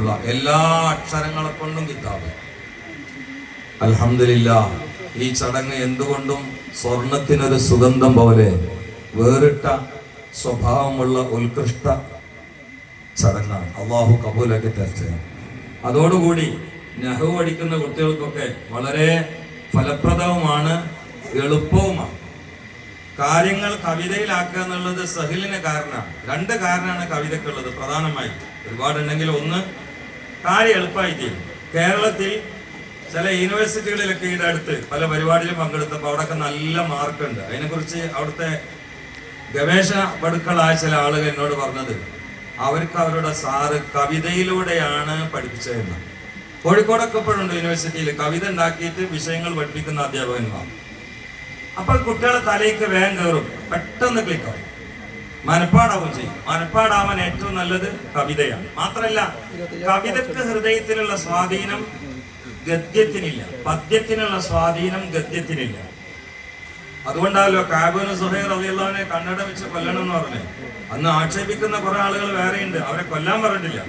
വലിപ്പമുള്ള എല്ലാ അക്ഷരങ്ങളെ കൊണ്ടും കിതാബ്. അലഹമില്ല ഈ ചടങ്ങ് എന്തുകൊണ്ടും സ്വർണത്തിനൊരു സുഗന്ധം പോലെ വേറിട്ട സ്വഭാവമുള്ള ഉത്കൃഷ്ട ചടങ്ങാണ്. അള്ളാഹു കബൂലാക്കി തരട്ടെ. അതോടുകൂടി നെഹു പഠിക്കുന്ന കുട്ടികൾക്കൊക്കെ വളരെ ഫലപ്രദവുമാണ് എളുപ്പവുമാണ്. കാര്യങ്ങൾ കവിതയിലാക്കുക എന്നുള്ളത് സഹിലിന് കാരണമാണ്. രണ്ട് കാരണമാണ് കവിതയ്ക്കുള്ളത്. പ്രധാനമായി ഒരുപാടുണ്ടെങ്കിൽ ഒന്ന് കാര്യം എളുപ്പമായി തീരും. കേരളത്തിൽ ചില യൂണിവേഴ്സിറ്റികളിലൊക്കെ ഈടെ അടുത്ത് പല പരിപാടിയിലും പങ്കെടുത്തപ്പോൾ അവിടെയൊക്കെ നല്ല മാർക്കുണ്ട്. അതിനെക്കുറിച്ച് അവിടുത്തെ ഗവേഷണ പടുക്കളായ ചില ആളുകൾ എന്നോട് പറഞ്ഞത് അവർക്ക് അവരുടെ സാറ് കവിതയിലൂടെയാണ് പഠിപ്പിച്ചതെന്ന്. കോഴിക്കോടൊക്കെ ഇപ്പോഴുണ്ട് യൂണിവേഴ്സിറ്റിയിൽ കവിത ഉണ്ടാക്കിയിട്ട് വിഷയങ്ങൾ പഠിപ്പിക്കുന്ന അധ്യാപകന്മാർ. അപ്പോൾ കുട്ടികളെ തലയ്ക്ക് വേഗം കയറും. പെട്ടെന്ന് ക്ലിക്കാവും മനപ്പാടാവും ചെയ്യും. മനപ്പാടാവാൻ ഏറ്റവും നല്ലത് കവിതയാണ്. മാത്രല്ല കവിതക്ക് ഹൃദയത്തിലുള്ള സ്വാധീനം ഗദ്യത്തിനില്ല. പദ്യത്തിനുള്ള സ്വാധീനം ഗദ്യത്തിനില്ല. അതുകൊണ്ടാണല്ലോ കാബുന സുഹൈർ അലിയുള്ളവനെ കണ്ണട വെച്ച് കൊല്ലണം എന്ന് പറഞ്ഞു. അന്ന് ആക്ഷേപിക്കുന്ന കുറെ ആളുകൾ വേറെയുണ്ട്. അവരെ കൊല്ലാൻ പറഞ്ഞിട്ടില്ല.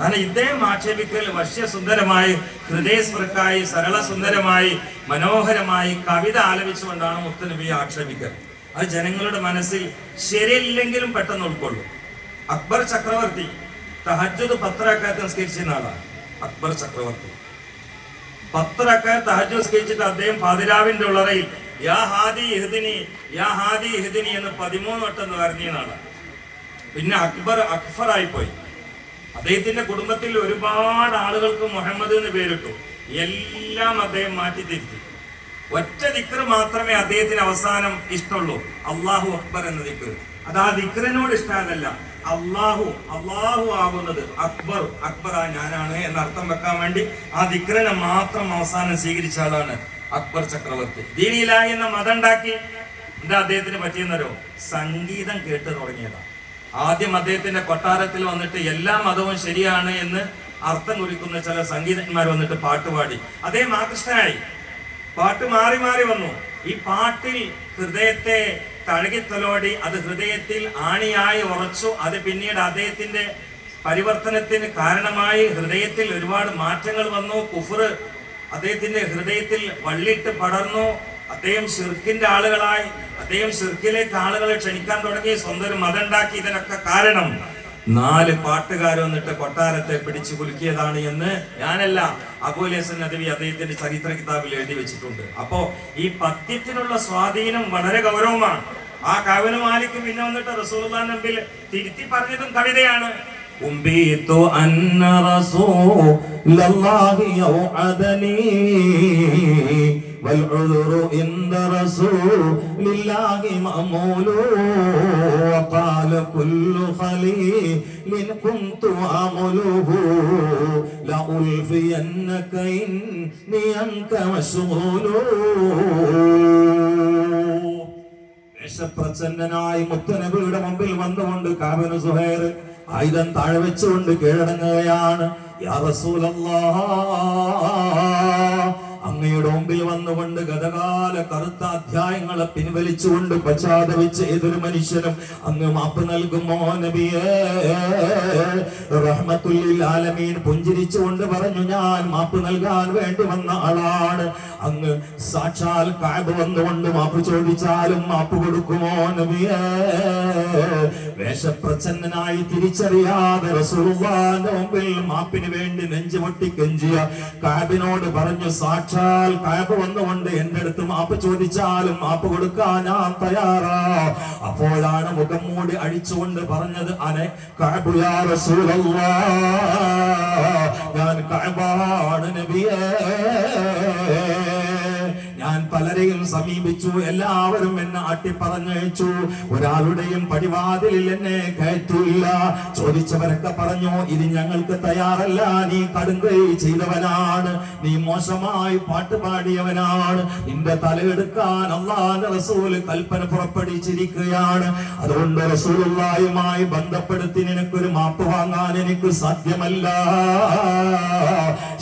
കാരണം ഇദ്ദേഹം ആക്ഷേപിക്കൽ വശ്യസുന്ദരമായി ഹൃദയസ്പൃക്കായി സരളസുന്ദരമായി മനോഹരമായി കവിത ആലപിച്ചുകൊണ്ടാണ് മുത്തനബി ആക്ഷേപിക്കൽ. അത് ജനങ്ങളുടെ മനസ്സിൽ ശരിയില്ലെങ്കിലും പെട്ടെന്ന് ഉൾക്കൊള്ളും. അക്ബർ ചക്രവർത്തി തഹജ്ജുദ് പത്രക്കാലത്ത് നിസ്കരിച്ചിരുന്ന ആളാണ് അക്ബർ ചക്രവർത്തി. പത്തറക്ക തഹജു സംസ്കരിച്ചിട്ട് അദ്ദേഹം പാതിരാവിന്റെ ഉള്ളറയിൽ യാ ഹാദി ഇഹ്ദിനി യാ ഹാദി ഇഹ്ദിനി എന്ന് പതിമൂന്ന് വട്ടം പറഞ്ഞാണ് പിന്നെ അക്ബർ അക്ഫറായി പോയി അദ്ദേഹത്തിന്റെ കുടുംബത്തിൽ ഒരുപാട് ആളുകൾക്ക് മുഹമ്മദ് എന്ന് പേരിട്ടു. എല്ലാം അദ്ദേഹം മാറ്റി തിരുത്തി ഒറ്റ ദിക്ർ മാത്രമേ അദ്ദേഹത്തിന് അവസാനം ഇഷ്ടമുള്ളൂ. അള്ളാഹു അക്ബർ എന്ന ദിക്ർ. അത് ആ ദിക്റിനോട് ഇഷ്ടമല്ല. അള്ളാഹു അള്ളാഹു ആകുന്നത് അക്ബർ അക്ബർ ആ ഞാനാണ് എന്ന അർത്ഥം വെക്കാൻ വേണ്ടി ആ ദിക്റിനെ മാത്രം അവസാനം സ്വീകരിച്ച ആളാണ് അക്ബർ ചക്രവർത്തി. ദീനില എന്ന മതം ഉണ്ടാക്കി. എന്താ അദ്ദേഹത്തിന് പറ്റിയെന്നരോ സംഗീതം കേട്ട് തുടങ്ങിയതാ. ആദ്യം അദ്ദേഹത്തിന്റെ കൊട്ടാരത്തിൽ വന്നിട്ട് എല്ലാ മതവും ശരിയാണ് എന്ന് അർത്ഥം കുറിക്കുന്ന ചില സംഗീതജ്ഞന്മാർ വന്നിട്ട് പാട്ടുപാടി അദ്ദേഹം ആകൃഷ്ടനായി. പാട്ട് മാറി മാറി വന്നു. ഈ പാട്ടിൽ ഹൃദയത്തെ തഴകിത്തലോടി അത് ഹൃദയത്തിൽ ആണിയായി ഉറച്ചു അത് പിന്നീട് അദ്ദേഹത്തിന്റെ പരിവർത്തനത്തിന് കാരണമായി ഹൃദയത്തിൽ ഒരുപാട് മാറ്റങ്ങൾ വന്നു. കുഫർ അദ്ദേഹത്തിന്റെ ഹൃദയത്തിൽ വള്ളിട്ട് പടർന്നു. അദ്ദേഹം ഷിർക്കിന്റെ ആളുകളായി അദ്ദേഹം ഷിർക്കിലേക്ക് ആളുകളെ ക്ഷണിക്കാൻ തുടങ്ങി. സ്വന്തം ഒരു മതം ഉണ്ടാക്കി ഇതിനൊക്കെ കാരണം നാല് പാട്ടുകാർ വന്നിട്ട് കൊട്ടാരത്തെ പിടിച്ചു കുലുക്കിയതാണ് എന്ന് ഞാനല്ല അബുലേസൻ നദവി അദ്ദേഹത്തിന്റെ ചരിത്ര കിതാബിൽ എഴുതി വെച്ചിട്ടുണ്ട് അപ്പോ ഈ പദ്യത്തിനുള്ള സ്വാധീനം വളരെ ഗൗരവമാണ് ആ കവന മാലിക്ക് പിന്നെ വന്നിട്ട് റസൂൽ നബിൽ തിരുത്തി പറഞ്ഞതും കവിതയാണ് أنبئت أن رسول الله يوعدني والعذر عند رسول الله مأمول وقال كل خليل كنت أعمله لألفينك إني أنك مشغول ദേശപ്രച്ഛന്നനായി മുത്തനബിയുടെ മുമ്പിൽ വന്നുകൊണ്ട് കാബിന് സുഹൈർ ആയുധം താഴെ വെച്ചുകൊണ്ട് കീഴടങ്ങുകയാണ് യാ റസൂലല്ലാഹ് അങ്ങയുടെ മുമ്പിൽ വന്നുകൊണ്ട് കറുത്ത അധ്യായങ്ങളെ പിൻവലിച്ചുകൊണ്ട് പശ്ചാത്തപിച്ച് ഏതൊരു മനുഷ്യനും അങ്ങ് മാപ്പ് നൽകുമോ നബിയേ? റഹ്മത്തുല്ലിൽ ആലമീൻ പുഞ്ചിരിച്ചുകൊണ്ട് പറഞ്ഞു ഞാൻ മാപ്പ് നൽകാൻ വേണ്ടി വന്ന ആളാണ്. അങ്ങ് സാക്ഷാൽ കാബ് വന്നുകൊണ്ട് മാപ്പ് ചോദിച്ചാലും മാപ്പ് കൊടുക്കുമോ നബിയേ? വേഷപ്രച്ഛന്നനായി തിരിച്ചറിയാതെ റസൂലുള്ളാഹിന്റെ മുമ്പിൽ മാപ്പിന് വേണ്ടി നെഞ്ചുമൊട്ടി കെഞ്ചിയ കാബിനോട് പറഞ്ഞു സാക്ഷാൽ കാബ് വന്നുകൊണ്ട് എന്റെ അടുത്ത് മാപ്പ് ചോദിച്ചാലും മാപ്പ് കൊടുക്കാൻ ഞാൻ തയ്യാറാ. അപ്പോഴാണ് മുഖം മൂടി അഴിച്ചുകൊണ്ട് പറഞ്ഞത് അനെ കാബു യാ റസൂലല്ലാ ഞാൻ കാബാണ് നബിയേ. പലരെയും സമീപിച്ചു. എല്ലാവരും എന്നെ ആട്ടി പറഞ്ഞയച്ചു ഒരാളുടെയും പടിവാതിലിൽ എന്നെ കയറ്റില്ല ചോദിച്ചവരൊക്കെ പറഞ്ഞു ഇത് ഞങ്ങൾക്ക് തയ്യാറല്ല. നീ കടുങ്കൈ ചെയ്തവനാണ്. നീ മോശമായി പാട്ട് പാടിയവനാണ്. നിന്റെ തലയെടുക്കാൻ അള്ളാന്റെ റസൂൽ കൽപ്പന പുറപ്പെടുവിച്ചിരിക്കുകയാണ്. അതുകൊണ്ട് റസൂലുള്ളായുമായി ബന്ധപ്പെടുത്തി നിനക്കൊരു മാപ്പ് വാങ്ങാൻ എനിക്ക് സാധ്യമല്ല.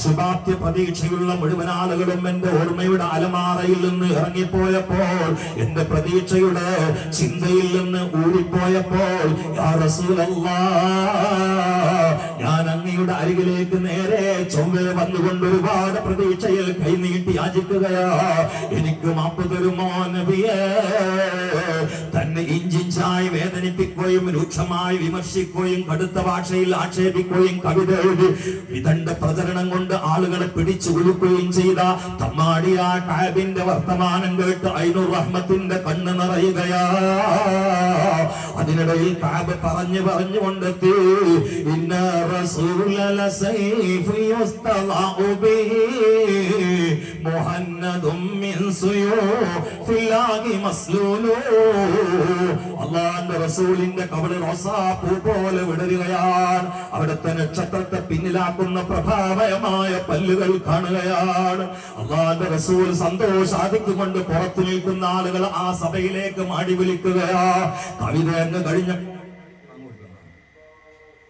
ശുഭാപ്തി പ്രതീക്ഷയുള്ള മുഴുവൻ ആളുകളും എന്റെ ഓർമ്മയുടെ അലമാറയിൽ നിന്ന് ഇറങ്ങി ഇറങ്ങിപ്പോയപ്പോൾ എന്റെ പ്രതീക്ഷയുടെ ചിന്തയിൽ നിന്ന് ഊടിപ്പോയപ്പോൾ ഞാൻ അങ്ങയുടെ അരികിലേക്ക് നേരെ ചൊവ്വ വന്നുകൊണ്ട് ഒരുപാട് പ്രതീക്ഷയിൽ കൈനീട്ടി യാചിക്കുകയാ. എനിക്ക് മാപ്പ് തരുമോ നബിയേ? ഇഞ്ചിഞ്ചായി വേദനിപ്പിക്കുകയും രൂക്ഷമായി വിമർശിക്കുകയും കടുത്ത ഭാഷയിൽ ആക്ഷേപിക്കുകയും കവിത എഴുതി വിദണ്ഡ പ്രചരണം കൊണ്ട് ആളുകളെ പിടിച്ചു കൊടുക്കുകയും ചെയ്ത തമ്മാടിയ കാബിന്റെ വർത്തമാനം കേട്ട് അയിനുർ റഹ്മത്തിന്റെ കണ്ണ് നിറയുകയാ. അതിനിടയിൽ കാബ് പറഞ്ഞു പറഞ്ഞുകൊണ്ടെത്തി ഇന്ന റസൂലല സുയൂഫില്ലാഹി മസ്ലൂലു. അള്ളാന്റെ റസൂലിന്റെ പോലെ പിന്നിലാക്കുന്ന പ്രഭാവയമായ പല്ലുകൾ കാണുകയാണ്. അള്ളാന്റെ റസൂൽ സന്തോഷാദിക്കുകൊണ്ട് പുറത്തു നിൽക്കുന്ന ആളുകൾ ആ സഭയിലേക്ക് മാടി വിളിക്കുകയാ. കവിത കഴിഞ്ഞ